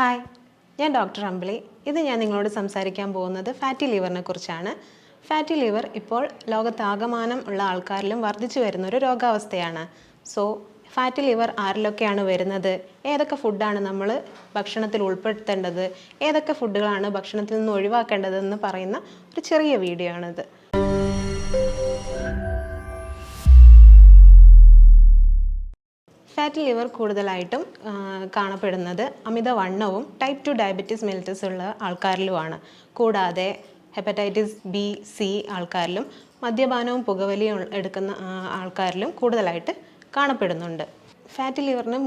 Hi ഞാൻ doctor അമ്പിളി. ഇത് ഞാൻ നിങ്ങളോട് സംസാരിക്കാൻ പോകുന്നത് ഫാറ്റി ലിവറിനെ കുറിച്ചാണ്. ഫാറ്റി ലിവർ ഇപ്പോൾ ലോകത്താകമാനം ഉള്ള ആൾക്കാരിലും വർദ്ധിച്ചു വരുന്ന ഒരു രോഗാവസ്ഥയാണ്. സോ ഫാറ്റി ലിവർ ആരിലൊക്കെയാണ് വരുന്നത്? ഏതൊക്കെ ഫുഡാണ് നമ്മൾ ഭക്ഷണത്തിൽ ഉൾപ്പെടുത്തേണ്ടത്? ഏതൊക്കെ ഫുഡുകളാണ് ഭക്ഷണത്തിൽ നിന്ന് ഒഴിവാക്കേണ്ടതെന്ന് പറയുന്ന ഒരു ചെറിയ വീഡിയോ ആണിത്. ഫാറ്റി ലിവർ കൂടുതലായിട്ടും കാണപ്പെടുന്നത് അമിതവണ്ണവും ടൈപ്പ് ടു ഡയബറ്റീസ് മെലിറ്റസ് ഉള്ള ആൾക്കാരിലുമാണ്. കൂടാതെ ഹെപ്പറ്റൈറ്റിസ് ബി സി ആൾക്കാരിലും മദ്യപാനവും പുകവലിയും എടുക്കുന്ന ആൾക്കാരിലും കൂടുതലായിട്ട് കാണപ്പെടുന്നുണ്ട്. ഫാറ്റ് ലിവറിന്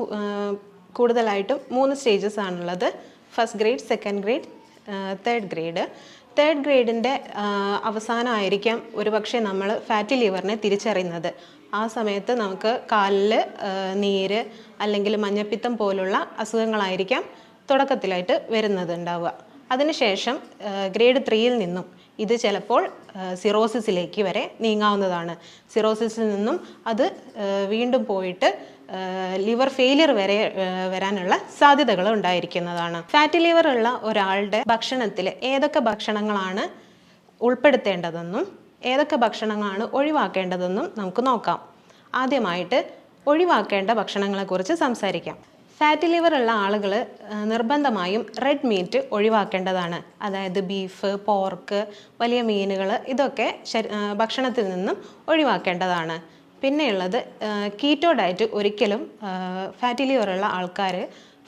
കൂടുതലായിട്ടും മൂന്ന് സ്റ്റേജസ് ആണുള്ളത്. First grade second grade third grade third ഗ്രേഡിന്റെ അവസാനമായിരിക്കാം ഒരുപക്ഷെ നമ്മൾ ഫാറ്റി ലിവറിനെ തിരിച്ചറിയുന്നത്. ആ സമയത്ത് നമുക്ക് കാലിൽ നീര് അല്ലെങ്കിൽ മഞ്ഞപ്പിത്തം പോലുള്ള അസുഖങ്ങളായിരിക്കാം തുടക്കത്തിലായിട്ട് വരുന്നത് ഉണ്ടാവുക അതിനുശേഷം ഗ്രേഡ് ത്രീയിൽ നിന്നും ഇത് ചിലപ്പോൾ സിറോസിസിലേക്ക് വരെ നീങ്ങാവുന്നതാണ്. സിറോസിസിൽ നിന്നും അത് വീണ്ടും പോയിട്ട് ലിവർ ഫെയിലിയർ വരെ വരാനുള്ള സാധ്യതകൾ ഉണ്ടായിരിക്കുന്നതാണ്. ഫാറ്റി ലിവർ ഉള്ള ഒരാളുടെ ഭക്ഷണത്തിൽ ഏതൊക്കെ ഭക്ഷണങ്ങളാണ് ഉൾപ്പെടുത്തേണ്ടതെന്നും ഏതൊക്കെ ഭക്ഷണങ്ങളാണ് ഒഴിവാക്കേണ്ടതെന്നും നമുക്ക് നോക്കാം. ആദ്യമായിട്ട് ഒഴിവാക്കേണ്ട ഭക്ഷണങ്ങളെക്കുറിച്ച് സംസാരിക്കാം. ഫാറ്റി ലിവർ ഉള്ള ആളുകൾ നിർബന്ധമായും റെഡ് മീറ്റ് ഒഴിവാക്കേണ്ടതാണ്. അതായത് ബീഫ് പോർക്ക് വലിയ മീനുകൾ ഇതൊക്കെ ഭക്ഷണത്തിൽ നിന്നും ഒഴിവാക്കേണ്ടതാണ്. പിന്നെയുള്ളത് കീറ്റോ ഡയറ്റ് ഒരിക്കലും ഫാറ്റി ലിവർ ഉള്ള ആൾക്കാർ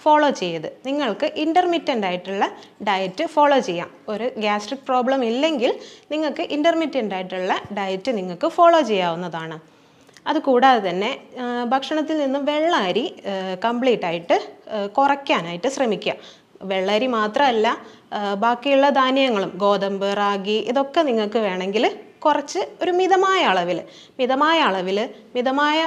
ഫോളോ ചെയ്ത് നിങ്ങൾക്ക് ഇന്റർമീഡിയന്റ് ആയിട്ടുള്ള ഡയറ്റ് ഫോളോ ചെയ്യാം. ഒരു ഗ്യാസ്ട്രിക് പ്രോബ്ലം ഇല്ലെങ്കിൽ നിങ്ങൾക്ക് ഇന്റർമീഡിയന്റ് ആയിട്ടുള്ള ഡയറ്റ് നിങ്ങൾക്ക് ഫോളോ ചെയ്യാവുന്നതാണ്. അതുകൂടാതെ തന്നെ ഭക്ഷണത്തിൽ നിന്നും വെള്ളാരി കംപ്ലീറ്റ് ആയിട്ട് കുറയ്ക്കാനായിട്ട് ശ്രമിക്കുക. വെള്ളരി മാത്രമല്ല ബാക്കിയുള്ള ധാന്യങ്ങളും ഗോതമ്പ് റാഗി ഇതൊക്കെ നിങ്ങൾക്ക് വേണമെങ്കിൽ കുറച്ച് ഒരു മിതമായ അളവിൽ മിതമായ അളവിൽ മിതമായ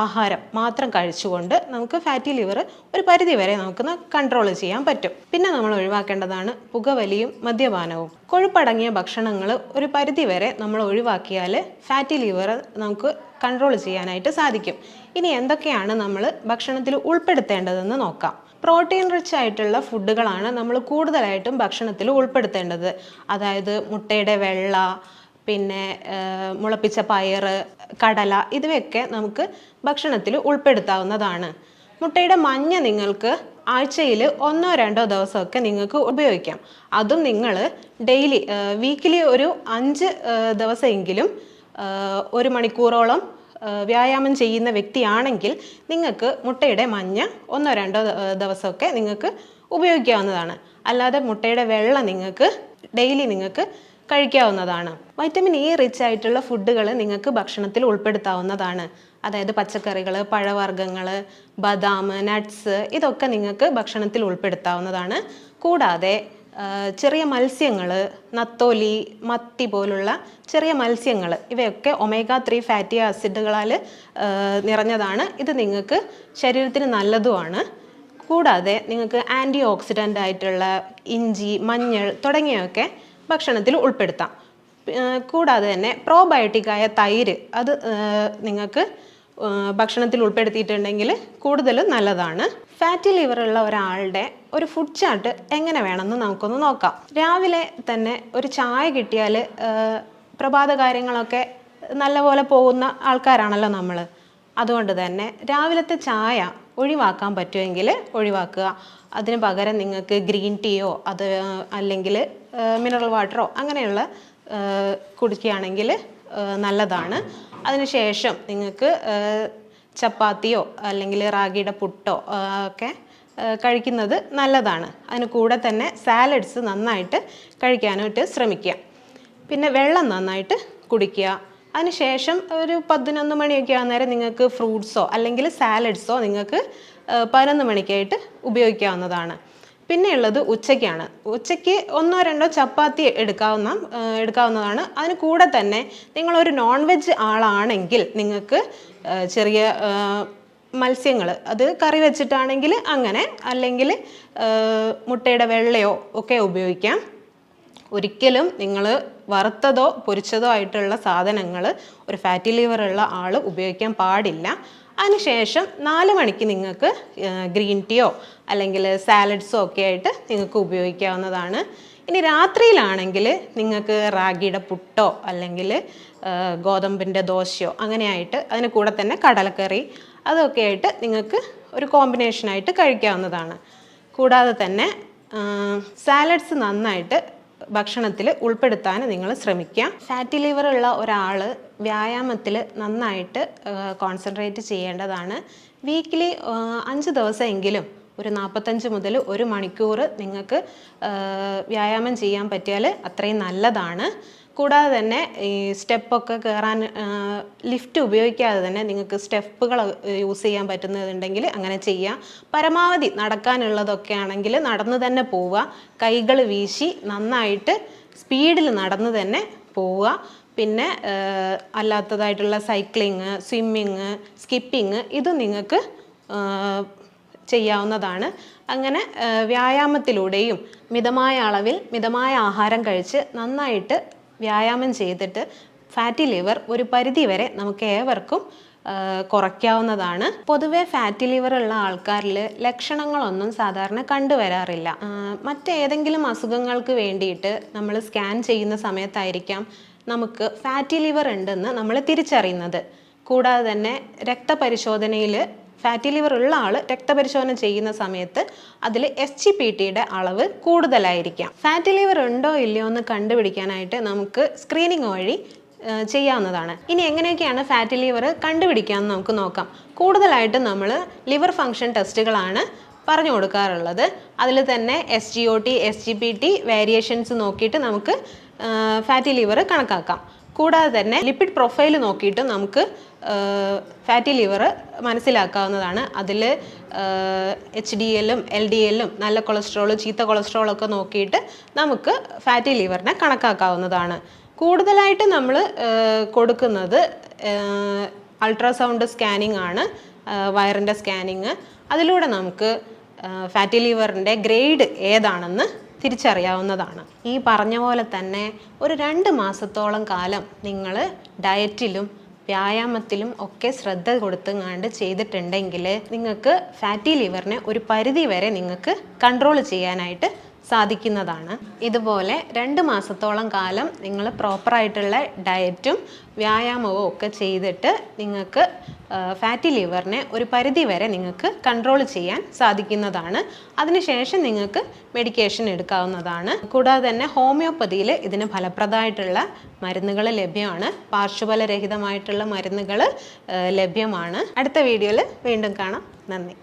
ആഹാരം മാത്രം കഴിച്ചുകൊണ്ട് നമുക്ക് ഫാറ്റി ലിവർ ഒരു പരിധി വരെ നമുക്ക് കൺട്രോൾ ചെയ്യാൻ പറ്റും. പിന്നെ നമ്മൾ ഒഴിവാക്കേണ്ടതാണ് പുകവലിയും മദ്യപാനവും. കൊഴുപ്പടങ്ങിയ ഭക്ഷണങ്ങൾ ഒരു പരിധി വരെ നമ്മൾ ഒഴിവാക്കിയാൽ ഫാറ്റി ലിവർ നമുക്ക് കൺട്രോൾ ചെയ്യാനായിട്ട് സാധിക്കും. ഇനി എന്തൊക്കെയാണ് നമ്മൾ ഭക്ഷണത്തിൽ ഉൾപ്പെടുത്തേണ്ടതെന്ന് നോക്കാം. പ്രോട്ടീൻ റിച്ച് ആയിട്ടുള്ള ഫുഡുകളാണ് നമ്മൾ കൂടുതലായിട്ടും ഭക്ഷണത്തിൽ ഉൾപ്പെടുത്തേണ്ടത്. അതായത് മുട്ടയുടെ വെള്ള പിന്നെ മുളപ്പിച്ച പയർ കടല ഇവയൊക്കെ നമുക്ക് ഭക്ഷണത്തിൽ ഉൾപ്പെടുത്താവുന്നതാണ്. മുട്ടയുടെ മഞ്ഞ നിങ്ങൾക്ക് ആഴ്ചയിൽ ഒന്നോ രണ്ടോ ദിവസമൊക്കെ നിങ്ങൾക്ക് ഉപയോഗിക്കാം. അതും നിങ്ങൾ ഡെയിലി വീക്കിലി ഒരു അഞ്ച് ദിവസമെങ്കിലും ഒരു മണിക്കൂറോളം വ്യായാമം ചെയ്യുന്ന വ്യക്തിയാണെങ്കിൽ നിങ്ങൾക്ക് മുട്ടയുടെ മഞ്ഞ ഒന്നോ രണ്ടോ ദിവസമൊക്കെ നിങ്ങൾക്ക് ഉപയോഗിക്കാവുന്നതാണ്. അല്ലാതെ മുട്ടയുടെ വെള്ള നിങ്ങൾക്ക് ഡെയിലി നിങ്ങൾക്ക് കഴിക്കാവുന്നതാണ്. വൈറ്റമിൻ ഇ റിച്ച് ആയിട്ടുള്ള ഫുഡുകൾ നിങ്ങൾക്ക് ഭക്ഷണത്തിൽ ഉൾപ്പെടുത്താവുന്നതാണ്. അതായത് പച്ചക്കറികൾ പഴവർഗങ്ങൾ ബദാം നട്ട്സ് ഇതൊക്കെ നിങ്ങൾക്ക് ഭക്ഷണത്തിൽ ഉൾപ്പെടുത്താവുന്നതാണ്. കൂടാതെ ചെറിയ മത്സ്യങ്ങൾ നത്തോലി മത്തി പോലുള്ള ചെറിയ മത്സ്യങ്ങൾ ഇവയൊക്കെ ഒമേഗ ത്രീ ഫാറ്റി ആസിഡുകളാൽ നിറഞ്ഞതാണ്. ഇത് നിങ്ങൾക്ക് ശരീരത്തിന് നല്ലതുമാണ്. കൂടാതെ നിങ്ങൾക്ക് ആന്റി ഓക്സിഡന്റ് ആയിട്ടുള്ള ഇഞ്ചി മഞ്ഞൾ തുടങ്ങിയവയൊക്കെ ഭക്ഷണത്തിൽ ഉൾപ്പെടുത്താം. കൂടാതെ തന്നെ പ്രോബയോട്ടിക്കായ തൈര് അത് നിങ്ങൾക്ക് ഭക്ഷണത്തിൽ ഉൾപ്പെടുത്തിയിട്ടുണ്ടെങ്കിൽ കൂടുതലും നല്ലതാണ്. ഫാറ്റി ലിവർ ഉള്ള ഒരാളുടെ ഒരു ഫുഡ് ചാർട്ട് എങ്ങനെ വേണമെന്ന് നമുക്കൊന്ന് നോക്കാം. രാവിലെ തന്നെ ഒരു ചായ കിട്ടിയാൽ പ്രഭാത കാര്യങ്ങളൊക്കെ നല്ലപോലെ പോകുന്ന ആൾക്കാരാണല്ലോ നമ്മൾ അതുകൊണ്ട് തന്നെ രാവിലത്തെ ചായ ഒഴിവാക്കാൻ പറ്റുമെങ്കിൽ ഒഴിവാക്കുക. അതിന് പകരം നിങ്ങൾക്ക് ഗ്രീൻ ടീയോ അത് അല്ലെങ്കിൽ മിനറൽ വാട്ടറോ അങ്ങനെയുള്ള കുടിക്കുകയാണെങ്കിൽ നല്ലതാണ്. അതിനുശേഷം നിങ്ങൾക്ക് ചപ്പാത്തിയോ അല്ലെങ്കിൽ റാഗിയുടെ പുട്ടോ ഒക്കെ കഴിക്കുന്നത് നല്ലതാണ്. അതിന് കൂടെ തന്നെ സാലഡ്സ് നന്നായിട്ട് കഴിക്കാനായിട്ട് ശ്രമിക്കുക. പിന്നെ വെള്ളം നന്നായിട്ട് കുടിക്കുക. അതിനുശേഷം ഒരു പതിനൊന്ന് മണിയൊക്കെ ആകുന്നേരം നിങ്ങൾക്ക് ഫ്രൂട്ട്സോ അല്ലെങ്കിൽ സാലഡ്സോ നിങ്ങൾക്ക് പതിനൊന്ന് മണിക്കായിട്ട് ഉപയോഗിക്കാവുന്നതാണ്. പിന്നെയുള്ളത് ഉച്ചയ്ക്കാണ്. ഉച്ചയ്ക്ക് ഒന്നോ രണ്ടോ ചപ്പാത്തി എടുക്കാവുന്ന എടുക്കാവുന്നതാണ്. അതിന് കൂടെ തന്നെ നിങ്ങളൊരു നോൺ വെജ് ആളാണെങ്കിൽ നിങ്ങൾക്ക് ചെറിയ മത്സ്യങ്ങൾ അത് കറി വെച്ചിട്ടാണെങ്കിൽ അങ്ങനെ അല്ലെങ്കിൽ മുട്ടയുടെ വെള്ളയോ ഒക്കെ ഉപയോഗിക്കാം. ഒരിക്കലും നിങ്ങൾ വറുത്തതോ പൊരിച്ചതോ ആയിട്ടുള്ള സാധനങ്ങൾ ഒരു ഫാറ്റി ലിവർ ഉള്ള ആൾ ഉപയോഗിക്കാൻ പാടില്ല. അതിനുശേഷം നാല് മണിക്ക് നിങ്ങൾക്ക് ഗ്രീൻ ടീയോ അല്ലെങ്കിൽ സാലഡ്സോ ഒക്കെ ആയിട്ട് നിങ്ങൾക്ക് ഉപയോഗിക്കാവുന്നതാണ്. ഇനി രാത്രിയിലാണെങ്കിൽ നിങ്ങൾക്ക് റാഗിയുടെ പുട്ടോ അല്ലെങ്കിൽ ഗോതമ്പിന്റെ ദോശയോ അങ്ങനെയായിട്ട് അതിന് കൂടെ തന്നെ കടലക്കറി അതൊക്കെ ആയിട്ട് നിങ്ങൾക്ക് ഒരു കോമ്പിനേഷനായിട്ട് കഴിക്കാവുന്നതാണ്. കൂടാതെ തന്നെ സാലഡ്സ് നന്നായിട്ട് ഭക്ഷണത്തിൽ ഉൾപ്പെടുത്താൻ നിങ്ങൾ ശ്രമിക്കുക. ഫാറ്റി ലിവർ ഉള്ള ഒരാൾ വ്യായാമത്തിൽ നന്നായിട്ട് കോൺസെൻട്രേറ്റ് ചെയ്യേണ്ടതാണ്. വീക്കിലി അഞ്ച് ദിവസമെങ്കിലും ഒരു നാൽപ്പത്തഞ്ച് മുതൽ ഒരു മണിക്കൂർ നിങ്ങൾക്ക് വ്യായാമം ചെയ്യാൻ പറ്റിയാൽ അത്രയും നല്ലതാണ്. കൂടാതെ തന്നെ ഈ സ്റ്റെപ്പൊക്കെ കയറാൻ ലിഫ്റ്റ് ഉപയോഗിക്കാതെ തന്നെ നിങ്ങൾക്ക് സ്റ്റെപ്പുകൾ യൂസ് ചെയ്യാൻ പറ്റുന്നതുണ്ടെങ്കിൽ അങ്ങനെ ചെയ്യാം. പരമാവധി നടക്കാനുള്ളതൊക്കെ ആണെങ്കിൽ നടന്നു തന്നെ പോവുക. കൈകൾ വീശി നന്നായിട്ട് സ്പീഡിൽ നടന്നു തന്നെ പോവുക. പിന്നെ അല്ലാത്തതായിട്ടുള്ള സൈക്ലിങ് സ്വിമ്മിങ് സ്കിപ്പിങ് ഇത് നിങ്ങൾക്ക് ചെയ്യാവുന്നതാണ്. അങ്ങനെ വ്യായാമത്തിലൂടെയും മിതമായ അളവിൽ മിതമായ ആഹാരം കഴിച്ച് നന്നായിട്ട് വ്യായാമം ചെയ്തിട്ട് ഫാറ്റി ലിവർ ഒരു പരിധി വരെ നമുക്ക് ഏവർക്കും കുറയ്ക്കാവുന്നതാണ്. പൊതുവേ ഫാറ്റി ലിവർ ഉള്ള ആൾക്കാരിൽ ലക്ഷണങ്ങളൊന്നും സാധാരണ കണ്ടുവരാറില്ല. മറ്റേതെങ്കിലും അസുഖങ്ങൾക്ക് വേണ്ടിയിട്ട് നമ്മൾ സ്കാൻ ചെയ്യുന്ന സമയത്തായിരിക്കാം നമുക്ക് ഫാറ്റി ലിവർ ഉണ്ടെന്ന് നമ്മൾ തിരിച്ചറിയുന്നത്. കൂടാതെ തന്നെ രക്തപരിശോധനയിൽ ഫാറ്റി ലിവർ ഉള്ള ആൾ രക്തപരിശോധന ചെയ്യുന്ന സമയത്ത് അതിൽ എസ് ജി പി ടിയുടെ അളവ് കൂടുതലായിരിക്കാം. ഫാറ്റി ലിവർ ഉണ്ടോ ഇല്ലയോ എന്ന് കണ്ടുപിടിക്കാനായിട്ട് നമുക്ക് സ്ക്രീനിങ് വഴി ചെയ്യാവുന്നതാണ്. ഇനി എങ്ങനെയൊക്കെയാണ് ഫാറ്റി ലിവർ കണ്ടുപിടിക്കാമെന്ന് നമുക്ക് നോക്കാം. കൂടുതലായിട്ടും നമ്മൾ ലിവർ ഫങ്ഷൻ ടെസ്റ്റുകളാണ് പറഞ്ഞു കൊടുക്കാറുള്ളത്. അതിൽ തന്നെ S G O T S G P T variations നോക്കിയിട്ട് നമുക്ക് ഫാറ്റി ലിവർ കണക്കാക്കാം. കൂടാതെ തന്നെ ലിപ്പിഡ് പ്രൊഫൈൽ നോക്കിയിട്ട് നമുക്ക് ഫാറ്റി ലിവർ മനസ്സിലാക്കാവുന്നതാണ്. അതിൽ എച്ച് ഡി എല്ലും എൽ ഡി എല്ലും നല്ല കൊളസ്ട്രോൾ ചീത്ത കൊളസ്ട്രോളൊക്കെ നോക്കിയിട്ട് നമുക്ക് ഫാറ്റി ലിവറിനെ കണക്കാക്കാവുന്നതാണ്. കൂടുതലായിട്ട് നമ്മൾ കൊടുക്കുന്നത് അൾട്രാസൗണ്ട് സ്കാനിങ് ആണ് വയറിന്റെ സ്കാനിങ് അതിലൂടെ നമുക്ക് ഫാറ്റി ലിവറിന്റെ ഗ്രേഡ് ഏതാണെന്ന് തിരിച്ചറിയാവുന്നതാണ്. ഈ പറഞ്ഞ പോലെ തന്നെ ഒരു രണ്ട് മാസത്തോളം കാലം നിങ്ങൾ ഡയറ്റിലും വ്യായാമത്തിലും ഒക്കെ ശ്രദ്ധ കൊടുത്തുങ്ങാണ്ട് ചെയ്തിട്ടുണ്ടെങ്കിൽ നിങ്ങൾക്ക് ഫാറ്റി ലിവറിനെ ഒരു പരിധി വരെ നിങ്ങൾക്ക് കൺട്രോൾ ചെയ്യാനായിട്ട് സാധിക്കുന്നതാണ്. ഇതുപോലെ രണ്ട് മാസത്തോളം കാലം നിങ്ങൾ പ്രോപ്പറായിട്ടുള്ള ഡയറ്റും വ്യായാമവും ഒക്കെ ചെയ്തിട്ട് നിങ്ങൾക്ക് ഫാറ്റി ലിവറിനെ ഒരു പരിധി വരെ നിങ്ങൾക്ക് കൺട്രോൾ ചെയ്യാൻ സാധിക്കുന്നതാണ്. അതിനുശേഷം നിങ്ങൾക്ക് മെഡിക്കേഷൻ എടുക്കാവുന്നതാണ്. കൂടാതെ തന്നെ ഹോമിയോപ്പതിയിൽ ഇതിന് ഫലപ്രദമായിട്ടുള്ള മരുന്നുകൾ ലഭ്യമാണ്. പാർശ്വഫലരഹിതമായിട്ടുള്ള മരുന്നുകൾ ലഭ്യമാണ്. അടുത്ത വീഡിയോയിൽ വീണ്ടും കാണാം. നന്ദി.